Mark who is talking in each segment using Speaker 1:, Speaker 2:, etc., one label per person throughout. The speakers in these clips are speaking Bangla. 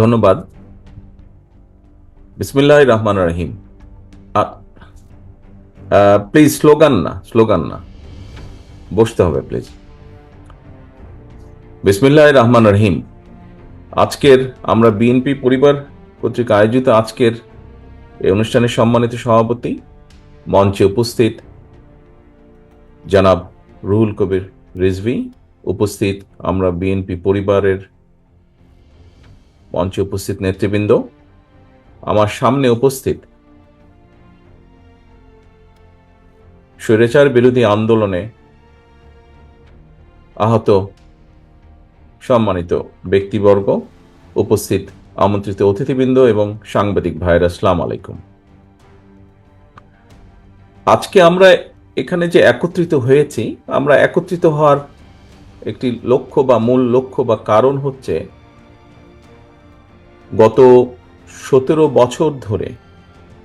Speaker 1: ধন্যবাদ। বিসমিল্লাহ রহমান রহিম। প্লিজ স্লোগান না স্লোগান না। বসতে হবে প্লিজ বিসমিল্লাহ রহমান রহিম। আজকের আমরা বিএনপি পরিবার কর্তৃক আয়োজিত আজকের এই অনুষ্ঠানের সম্মানিত সভাপতি মঞ্চে উপস্থিত জনাব রুহুল কবির রিজভি। উপস্থিত আমরা বিএনপি পরিবারের মঞ্চে উপস্থিত নেতৃবৃন্দ, আমার সামনে উপস্থিত স্বৈরাচার বিরোধী আন্দোলনে আহত সম্মানিত ব্যক্তিবর্গ, উপস্থিত আমন্ত্রিত অতিথিবৃন্দ এবং সাংবাদিক ভাইয়েরা, আসসালাম আলাইকুম। আজকে আমরা এখানে যে একত্রিত হয়েছি, আমরা একত্রিত হওয়ার একটি লক্ষ্য বা মূল লক্ষ্য বা কারণ হচ্ছে গত সতেরো বছর ধরে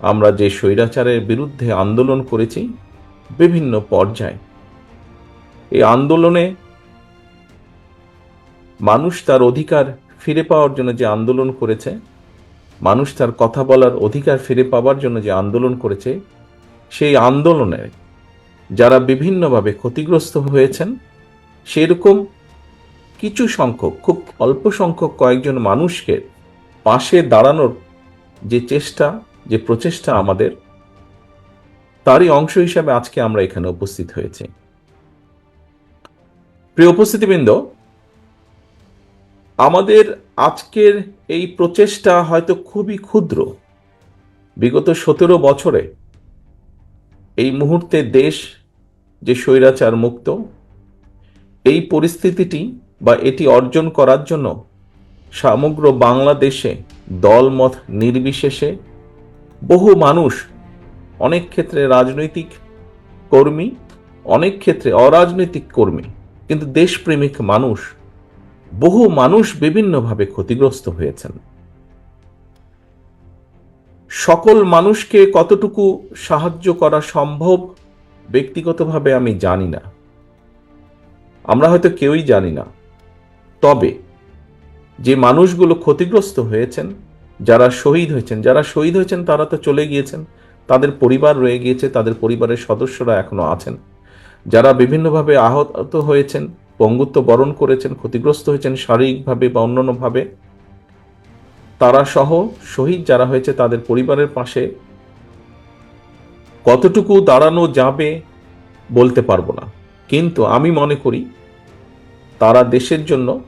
Speaker 1: আমরা যে স্বৈরাচারের বিরুদ্ধে আন্দোলন করেছি বিভিন্ন পর্যায়ে, এই আন্দোলনে মানুষ তার অধিকার ফিরে পাওয়ার জন্য যে আন্দোলন করেছে, মানুষ তার কথা বলার অধিকার ফিরে পাওয়ার জন্য যে আন্দোলন করেছে, সেই আন্দোলনে যারা বিভিন্নভাবে ক্ষতিগ্রস্ত হয়েছেন, সেরকম কিছু সংখ্যক, খুব অল্প সংখ্যক কয়েকজন মানুষকে পাশে দাঁড়ানোর যে চেষ্টা, যে প্রচেষ্টা আমাদের, তারই অংশ হিসাবে আজকে আমরা এখানে উপস্থিত হয়েছি। প্রিয় উপস্থিতিবৃন্দ, আমাদের আজকের এই প্রচেষ্টা হয়তো খুবই ক্ষুদ্র। বিগত সতেরো বছরে এই মুহূর্তে দেশ যে স্বৈরাচার মুক্ত, এই পরিস্থিতিটি বা এটি অর্জন করার জন্য সমগ্র বাংলাদেশে দলমত নির্বিশেষে বহু মানুষ, অনেক ক্ষেত্রে রাজনৈতিক কর্মী, অনেক ক্ষেত্রে অরাজনৈতিক কর্মী, কিন্তু দেশপ্রেমিক মানুষ, বহু মানুষ বিভিন্নভাবে ক্ষতিগ্রস্ত হয়েছেন। সকল মানুষকে কতটুকু সাহায্য করা সম্ভব ব্যক্তিগতভাবে আমি জানি না। আমরা হয়তো কেউই জানি না। তবে যে মানুষগুলো ক্ষতিগ্রস্ত হয়েছেন, যারা শহীদ হয়েছেন, যারা শহীদ হয়েছেন তারা তো চলে গিয়েছেন, তাদের পরিবার রয়ে গিয়েছে, তাদের পরিবারের সদস্যরা এখনও আছেন। যারা বিভিন্নভাবে আহত হয়েছেন, পঙ্গুত্ব বরণ করেছেন, ক্ষতিগ্রস্ত হয়েছেন শারীরিকভাবে বা অন্যান্যভাবে, তারা সহ শহীদ যারা হয়েছে তাদের পরিবারের পাশে কতটুকু দাঁড়ানো যাবে বলতে পারব না। কিন্তু আমি মনে করি তারা দেশের জন্য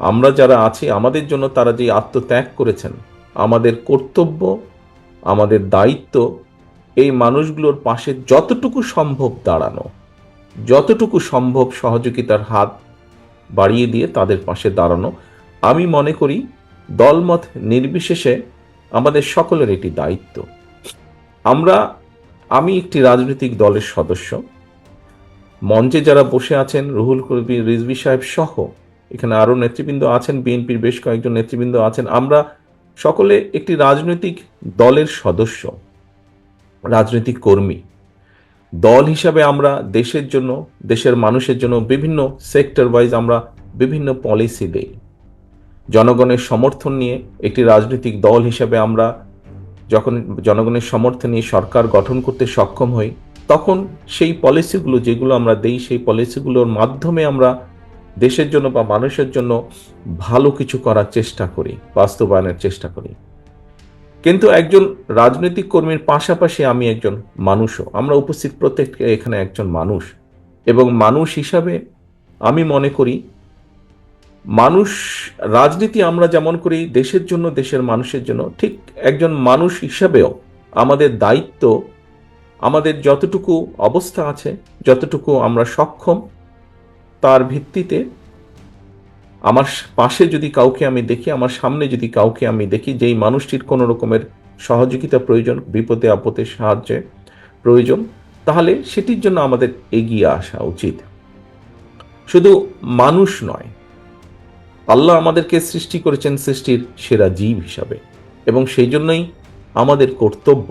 Speaker 1: আমরা যারা আছি, আমাদের জন্য তারা যে আত্মত্যাগ করেছেন, আমাদের কর্তব্য, আমাদের দায়িত্ব, এই মানুষগুলোর পাশে যতটুকু সম্ভব দাঁড়ানো, যতটুকু সম্ভব সহযোগিতার হাত বাড়িয়ে দিয়ে তাদের পাশে দাঁড়ানো, আমি মনে করি দলমত নির্বিশেষে আমাদের সকলের এটি দায়িত্ব। আমরা, আমি একটি রাজনৈতিক দলের সদস্য, মঞ্চে যারা বসে আছেন, রুহুল কবির, রিজভি সাহেব সহ এখানে আরও নেতৃবৃন্দ আছেন, বিএনপির বেশ কয়েকজন নেতৃবৃন্দ আছেন। আমরা সকলে একটি রাজনৈতিক দলের সদস্য, রাজনৈতিক কর্মী। দল হিসাবে আমরা দেশের জন্য, দেশের মানুষের জন্য বিভিন্ন সেক্টর ওয়াইজ আমরা বিভিন্ন পলিসি দেই। জনগণের সমর্থন নিয়ে একটি রাজনৈতিক দল হিসাবে আমরা যখন জনগণের সমর্থন নিয়ে সরকার গঠন করতে সক্ষম হই, তখন সেই পলিসিগুলো যেগুলো আমরা দেই, সেই পলিসিগুলোর মাধ্যমে আমরা দেশের জন্য বা মানুষের জন্য ভালো কিছু করার চেষ্টা করি, বাস্তবায়নের চেষ্টা করি। কিন্তু একজন রাজনৈতিক কর্মীর পাশাপাশি আমি একজন মানুষও। আমরা উপস্থিত প্রত্যেককে এখানে একজন মানুষ। এবং মানুষ হিসাবে আমি মনে করি, মানুষ, রাজনীতি আমরা যেমন করি দেশের জন্য, দেশের মানুষের জন্য, ঠিক একজন মানুষ হিসাবেও আমাদের দায়িত্ব, আমাদের যতটুকু অবস্থা আছে, যতটুকু আমরা সক্ষম তার ভিত্তিতে আমার পাশে যদি কাউকে আমি দেখি, আমার সামনে যদি কাউকে আমি দেখি, যেই মানুষটির কোনো রকমের সহযোগিতা প্রয়োজন, বিপদে, আপদে, সাহায্যে প্রয়োজন, তাহলে সেটির জন্য আমাদের এগিয়ে আসা উচিত। শুধু মানুষ নয়, আল্লাহ আমাদেরকে সৃষ্টি করেছেন সৃষ্টির সেরা জীব হিসাবে, এবং সেই জন্যই আমাদের কর্তব্য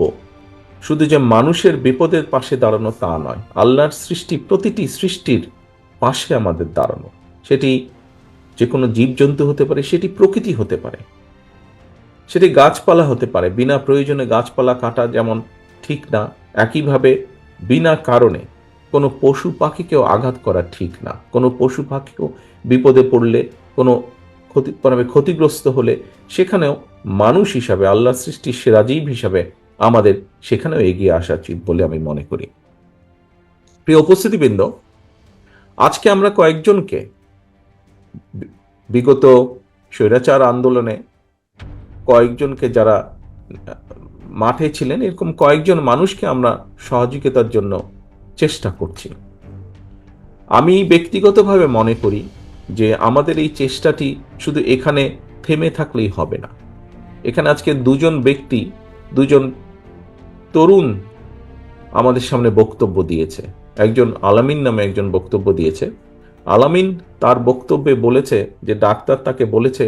Speaker 1: শুধু যে মানুষের বিপদের পাশে দাঁড়ানো তা নয়, আল্লাহর সৃষ্টি, প্রতিটি সৃষ্টির পাশে আমাদের দাঁড়ানো। সেটি যে কোনো জীবজন্তু হতে পারে, সেটি প্রকৃতি হতে পারে। সেটি গাছপালা হতে পারে, বিনা প্রয়োজনে গাছপালা কাটা যেমন ঠিক না, একইভাবে বিনা কারণে কোনো পশু পাখিকেও আঘাত করা ঠিক না। কোনো পশু পাখিও বিপদে পড়লে, কোনো ক্ষতি মানে ক্ষতিগ্রস্ত হলে সেখানেও মানুষ হিসাবে, আল্লাহ সৃষ্টির সেরাজীব হিসাবে আমাদের সেখানেও এগিয়ে আসা উচিত বলে আমি মনে করি। প্রিয় উপস্থিতিবৃন্দ আজকে আমরা কয়েকজনকে বিগত স্বৈরাচার আন্দোলনে কয়েকজনকে যারা মাঠে ছিলেন, এরকম কয়েকজন মানুষকে আমরা সহযোগিতার জন্য চেষ্টা করছি। আমি ব্যক্তিগতভাবে মনে করি যে আমাদের এই চেষ্টাটি শুধু এখানে থেমে থাকলেই হবে না। এখানে আজকে দুজন ব্যক্তি, দুজন তরুণ আমাদের সামনে বক্তব্য দিয়েছে। একজন আলামিন নামে একজন বক্তব্য দিয়েছে। আলামিন তার বক্তব্যে বলেছে যে, ডাক্তার তাকে বলেছে,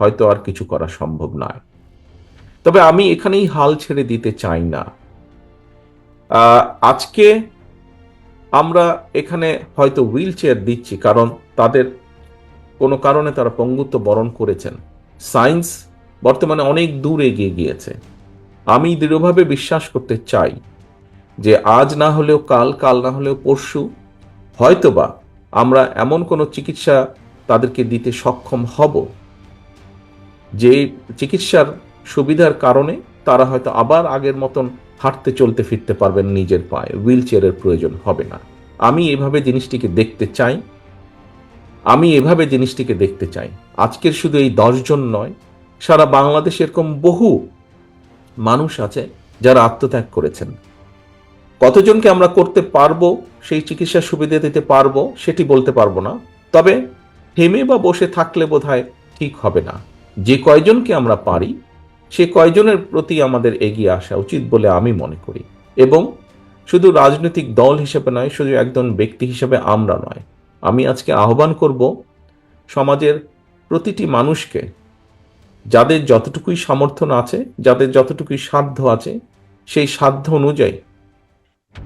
Speaker 1: হয়তো আর কিছু করা সম্ভব নয়। তবে আমি এখানেই হাল ছেড়ে দিতে চাই না। আজকে আমরা এখানে হয়তো হুইল চেয়ার দিচ্ছি, কারণ তাদের কোনো কারণে তারা পঙ্গুত্ব বরণ করেছেন। সায়েন্স বর্তমানে অনেক দূর এগিয়ে গিয়েছে। আমি দৃঢ়ভাবে বিশ্বাস করতে চাই যে আজ না হলেও কাল কাল না হলেও পরশু, হয়তোবা আমরা এমন কোনো চিকিৎসা তাদেরকে দিতে সক্ষম হব যে চিকিৎসার সুবিধার কারণে তারা হয়তো আবার আগের মতন হাঁটতে চলতে ফিরতে পারবেন নিজের পায়ে। হুইল চেয়ারের প্রয়োজন হবে না। আমি এভাবে জিনিসটিকে দেখতে চাই। আমি এভাবে জিনিসটিকে দেখতে চাই। আজকের শুধু এই দশজন নয়, সারা বাংলাদেশ এরকম বহু মানুষ আছে যারা আত্মত্যাগ করেছেন। কতজনকে আমরা করতে পারব, সেই চিকিৎসা সুবিধা দিতে পারব, সেটি বলতে পারব না। তবে থেমে বা বসে থাকলে বোধহয় ঠিক হবে না। যে কয়জনকে আমরা পারি, সে কয়জনের প্রতি আমাদের এগিয়ে আসা উচিত বলে আমি মনে করি। এবং শুধু রাজনৈতিক দল হিসেবে নয়, শুধু একজন ব্যক্তি হিসেবে আমরা নয়। আমি আজকে আহ্বান করব সমাজের প্রতিটি মানুষকে, যাদের যতটুকুই সমর্থন আছে, যাদের যতটুকুই সাধ্য আছে, সেই সাধ্য অনুযায়ী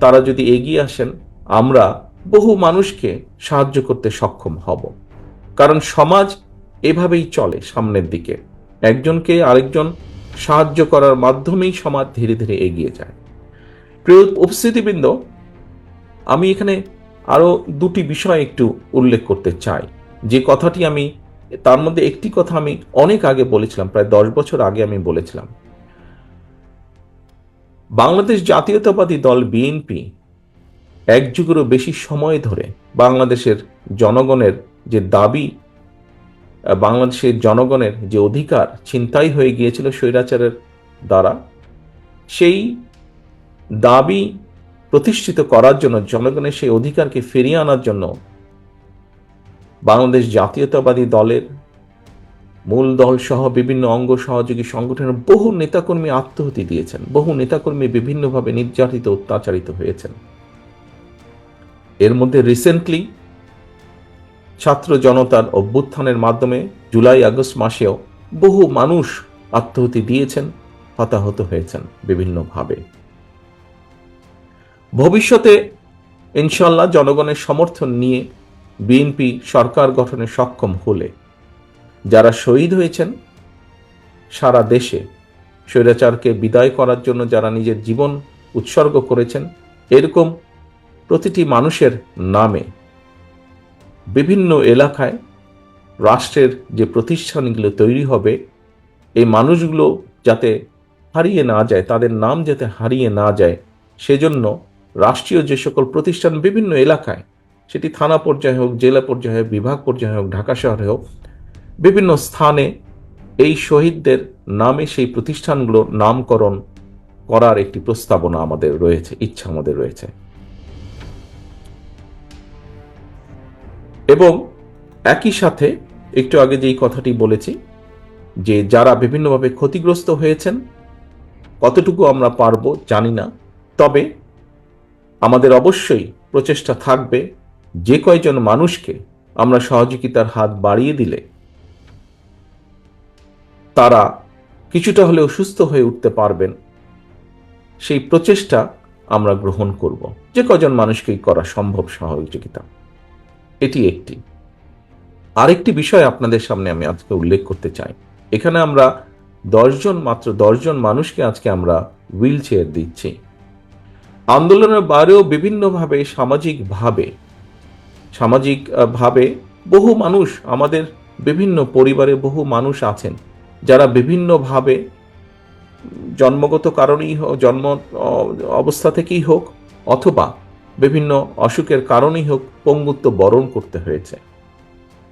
Speaker 1: তারা যদি এগিয়ে আসেন, আমরা বহু মানুষকে সাহায্য করতে সক্ষম হব। কারণ সমাজ এভাবেই চলে সামনের দিকে। একজনকে আরেকজন সাহায্য করার মাধ্যমেই সমাজ ধীরে ধীরে এগিয়ে যায়। প্রিয় উপস্থিতিবৃন্দ, আমি এখানে আরও দুটি বিষয় একটু উল্লেখ করতে চাই। যে কথাটি আমি, তার মধ্যে একটি কথা আমি অনেক আগে বলেছিলাম, প্রায় দশ বছর আগে আমি বলেছিলাম। বাংলাদেশ জাতীয়তাবাদী দল বিএনপি এক যুগেরও বেশি সময় ধরে বাংলাদেশের জনগণের যে দাবি বাংলাদেশের জনগণের যে অধিকার ছিনতাই হয়ে গিয়েছিল স্বৈরাচারের দ্বারা, সেই দাবি প্রতিষ্ঠিত করার জন্য, জনগণের সেই অধিকারকে ফিরিয়ে আনার জন্য বাংলাদেশ জাতীয়তাবাদী দলের মূল দল সহ বিভিন্ন অঙ্গ সহযোগী সংগঠনের বহু নেতাকর্মী আত্মহতি দিয়েছেন, বহু নেতাকর্মী বিভিন্নভাবে নির্যাতিত, অত্যাচারিত হয়েছেন। এর মধ্যে রিসেন্টলি ছাত্র জনতার অভ্যুত্থানের মাধ্যমে জুলাই আগস্ট মাসেও বহু মানুষ আত্মহতি দিয়েছেন, হতাহত হয়েছেন বিভিন্নভাবে। ভবিষ্যতে ইনশাল্লাহ জনগণের সমর্থন নিয়ে বিএনপি সরকার গঠনে সক্ষম হলে যারা শহীদ হয়েছেন, সারা দেশে স্বৈরাচারকে বিদায় করার জন্য যারা নিজের জীবন উৎসর্গ করেছেন, এরকম প্রতিটি মানুষের নামে বিভিন্ন এলাকায় রাষ্ট্রের যে প্রতিষ্ঠানগুলো তৈরি হবে, এই মানুষগুলো যাতে হারিয়ে না যায়, তাদের নাম যাতে হারিয়ে না যায়, সেজন্য রাষ্ট্রীয় যে সকল প্রতিষ্ঠান বিভিন্ন এলাকায়, সেটি থানা পর্যায়ে হোক, জেলা পর্যায়ে হোক, বিভাগ পর্যায়ে হোক, ঢাকা শহরে হোক বিভিন্ন স্থানে এই শহীদদের নামে সেই প্রতিষ্ঠানগুলো নামকরণ করার একটি প্রস্তাবনা আমাদের রয়েছে, ইচ্ছা আমাদের রয়েছে। এবং একই সাথে একটু আগে যেই কথাটি বলেছি, যে যারা বিভিন্নভাবে ক্ষতিগ্রস্ত হয়েছেন, কতটুকু আমরা পারব জানি না, তবে আমাদের অবশ্যই প্রচেষ্টা থাকবে যে কয়জন মানুষকে আমরা সহযোগিতার হাত বাড়িয়ে দিলে তারা কিছুটা হলেও সুস্থ হয়ে উঠতে পারবেন। সেই প্রচেষ্টা আমরা গ্রহণ করব। যে কজন মানুষকেই করা সম্ভব সহযোগিতা। এটি একটি। আরেকটি বিষয় আপনাদের সামনে আমি আজকে উল্লেখ করতে চাই। এখানে আমরা দশজন, মাত্র দশজন মানুষকে আজকে আমরা হুইল চেয়ার দিচ্ছি। আন্দোলনের বাইরেও বিভিন্নভাবে সামাজিকভাবে সামাজিকভাবে বহু মানুষ আমাদের বিভিন্ন পরিবারে বহু মানুষ আছেন। যারা বিভিন্নভাবে জন্মগত কারণেই হোক, জন্ম অবস্থা থেকেই হোক, অথবা বিভিন্ন অসুখের কারণেই হোক পঙ্গুত্ব বরণ করতে হয়েছে।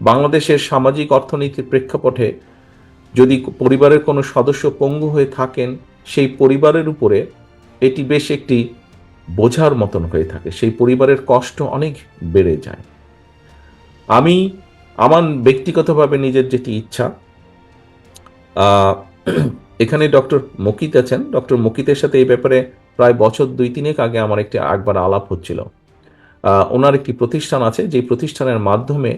Speaker 1: বাংলাদেশের সামাজিক অর্থনীতির প্রেক্ষাপটে যদি পরিবারের কোনো সদস্য পঙ্গু হয়ে থাকেন, সেই পরিবারের উপরে এটি বেশ একটি বোঝার মতন হয়ে থাকে। সেই পরিবারের কষ্ট অনেক বেড়ে যায়। আমি আমার ব্যক্তিগতভাবে নিজের যেটি ইচ্ছা এখানে ডক্টর মকিত আছেন। ডক্টর মকিতের সাথে এই ব্যাপারে প্রায় বছর দুই তিনেক আগে আমার একটি একবার আলাপ হচ্ছিল। ওনার একটি প্রতিষ্ঠান আছে, যে প্রতিষ্ঠানের মাধ্যমে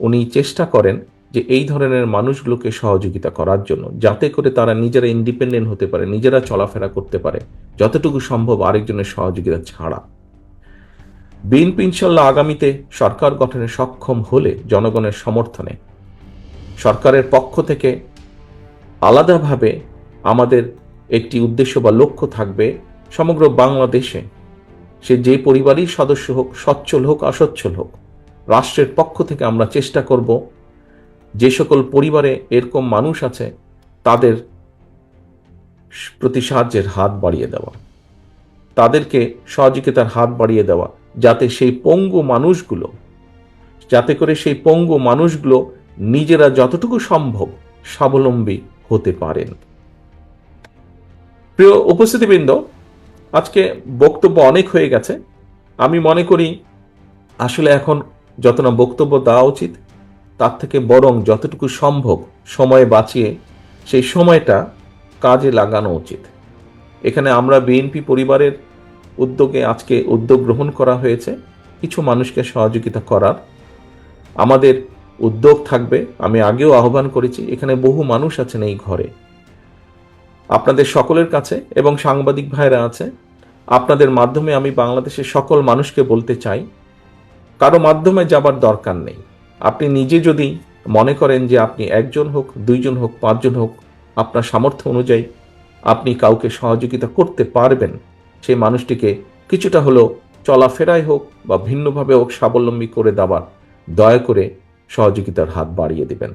Speaker 1: উনি চেষ্টা করেন যে এই ধরনের মানুষগুলোকে সহযোগিতা করার জন্য, যাতে করে তারা নিজেরা ইন্ডিপেন্ডেন্ট হতে পারে, নিজেরা চলাফেরা করতে পারে, যতটুকু সম্ভব আরেকজনের সহযোগিতা ছাড়া। বিএনপি ইনশাল্লাহ আগামীতে সরকার গঠনে সক্ষম হলে জনগণের সমর্থনে সরকারের পক্ষ থেকে আলাদাভাবে আমাদের একটি উদ্দেশ্য বা লক্ষ্য থাকবে সমগ্র বাংলাদেশে। সে যে পরিবারই সদস্য হোক, সচ্ছল হোক, অসচ্ছল হোক, রাষ্ট্রের পক্ষ থেকে আমরা চেষ্টা করব যে সকল পরিবারে এরকম মানুষ আছে, তাদের প্রতি সাহায্যের হাত বাড়িয়ে দেওয়া, তাদেরকে সহযোগিতার হাত বাড়িয়ে দেওয়া, যাতে সেই পঙ্গু মানুষগুলো, যাতে করে সেই পঙ্গু মানুষগুলো নিজেরা যতটুকু সম্ভব স্বাবলম্বী হতে পারেন। প্রিয় উপস্থিতিবৃন্দ, আজকে বক্তব্য অনেক হয়ে গেছে। আমি মনে করি আসলে এখন যত না বক্তব্য দেওয়া উচিত, তার থেকে বরং যতটুকু সম্ভব সময় বাঁচিয়ে সেই সময়টা কাজে লাগানো উচিত। এখানে আমরা বিএনপি পরিবারের উদ্যোগে আজকে উদ্যোগ গ্রহণ করা হয়েছে। কিছু মানুষকে সহযোগিতা করার। আমাদের উদ্যোগ থাকবে, আমি আগেও আহ্বান করেছি, এখানে বহু মানুষ আছেন এই ঘরে। আপনাদের সকলের কাছে এবং সাংবাদিক ভাইরা আছে, আপনাদের মাধ্যমে আমি বাংলাদেশের সকল মানুষকে বলতে চাই, কারও মাধ্যমে যাবার দরকার নেই। আপনি নিজে যদি মনে করেন যে আপনি একজন হোক, দুইজন হোক, পাঁচজন হোক, আপনার সামর্থ্য অনুযায়ী আপনি কাউকে সহযোগিতা করতে পারবেন, সেই মানুষটিকে কিছুটা হলেও চলাফেরাই হোক বা ভিন্নভাবে হোক, স্বাবলম্বী করে দেওয়ার, দয়া করে সহযোগিতার হাত বাড়িয়ে দেবেন।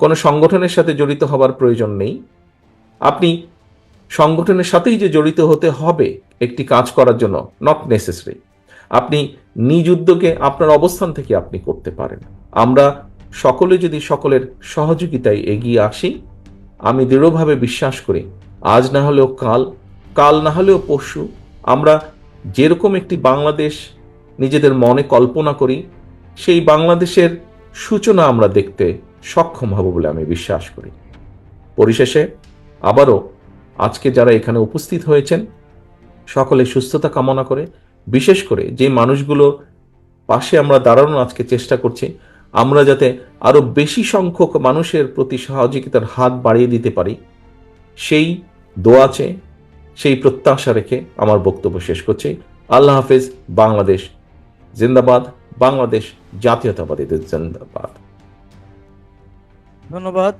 Speaker 1: কোনো সংগঠনের সাথে জড়িত হবার প্রয়োজন নেই। আপনি সংগঠনের সাথেই যে জড়িত হতে হবে, একটি কাজ করার জন্য নট নেসেসারি আপনি নিজ উদ্যোগে আপনার অবস্থান থেকে আপনি করতে পারেন। আমরা সকলে যদি সকলের সহযোগিতায় এগিয়ে আসি, আমি দৃঢ়ভাবে বিশ্বাস করি, আজ না হলেও কাল কাল না হলেও পরশু, আমরা যেরকম একটি বাংলাদেশ নিজেদের মনে কল্পনা করি, সেই বাংলাদেশের সূচনা আমরা দেখতে সক্ষম হব বলে আমি বিশ্বাস করি। পরিশেষে আবারও আজকে যারা এখানে উপস্থিত হয়েছেন, সকলে সুস্থতা কামনা করে, বিশেষ করে যে মানুষগুলো পাশে আমরা দাঁড়ানোর আজকে চেষ্টা করছি, আমরা যাতে আরও বেশি সংখ্যক মানুষের প্রতি সহযোগিতার হাত বাড়িয়ে দিতে পারি, সেই দোয়াচে সেই প্রত্যাশা রেখে আমার বক্তব্য শেষ করছি। আল্লাহ হাফেজ, বাংলাদেশ, জিন্দাবাদ, বাংলাদেশ জাতীয়তাবাদীদের জিন্দাবাদ
Speaker 2: ধন্যবাদ